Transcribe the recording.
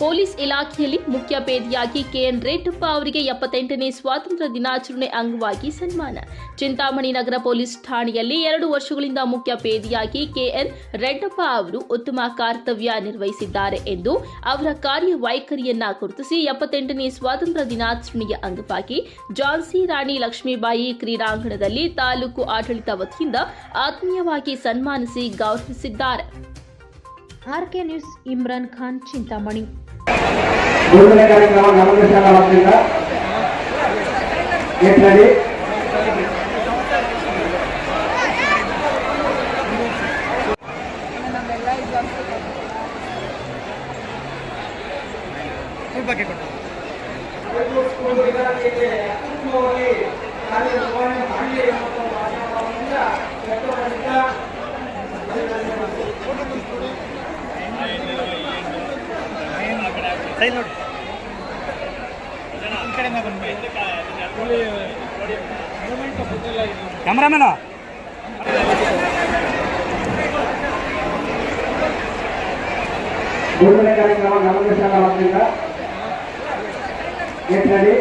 Police ಇಲಾಖೆಯಲ್ಲಿ ಮುಖ್ಯ ಪೇದಿಯಾಗಿ K N ರೇಟಪ್ಪ ಅವರಿಗೆ ಎಪ್ಪತ್ತೆಂಟನೇ ಸ್ವಾತಂತ್ರ್ಯ ದಿನಾಚರಣೆ ಅಂಗವಾಗಿ ಸನ್ಮಾನ. ಚಿಂತಾಮಣಿ ನಗರ ಪೊಲೀಸ್ ಠಾಣೆಯಲ್ಲಿ ಎರಡು ವರ್ಷಗಳಿಂದ ಮುಖ್ಯ ಪೇದಿಯಾಗಿ ಕೆಎನ್ ರೆಡ್ಡಪ್ಪ ಅವರು ಉತ್ತಮ ಕರ್ತವ್ಯ ನಿರ್ವಹಿಸಿದ್ದಾರೆ ಎಂದು ಅವರ ಕಾರ್ಯವೈಖರಿಯನ್ನ ಗುರುತಿಸಿ ಎಪ್ಪತ್ತೆಂಟನೇ ಸ್ವಾತಂತ್ರ್ಯ ದಿನಾಚರಣೆಯ ಅಂಗವಾಗಿ ಜಾನ್ಸಿ ರಾಣಿ ಲಕ್ಷ್ಮೀಬಾಯಿ ಕ್ರೀಡಾಂಗಣದಲ್ಲಿ ತಾಲೂಕು ಆಡಳಿತ ವತಿಯಿಂದ ಆತ್ಮೀಯವಾಗಿ ಸನ್ಮಾನಿಸಿ ಗೌರವಿಸಿದ್ದಾರೆ. RK news Imran Khan Chintamani. ಬಗ್ಗೆ ಕಾರ್ಯಕ್ರಮ ಸೈಡ್ ನೋಡಿ. ಕ್ಯಾಮ್ರಾಮೇನ. ಗುರುಗಳ ಕಾರ್ಯಕ್ರಮ ಗಮನಿಸಲಾಗುತ್ತಿಲ್ಲ ರೆಡಿ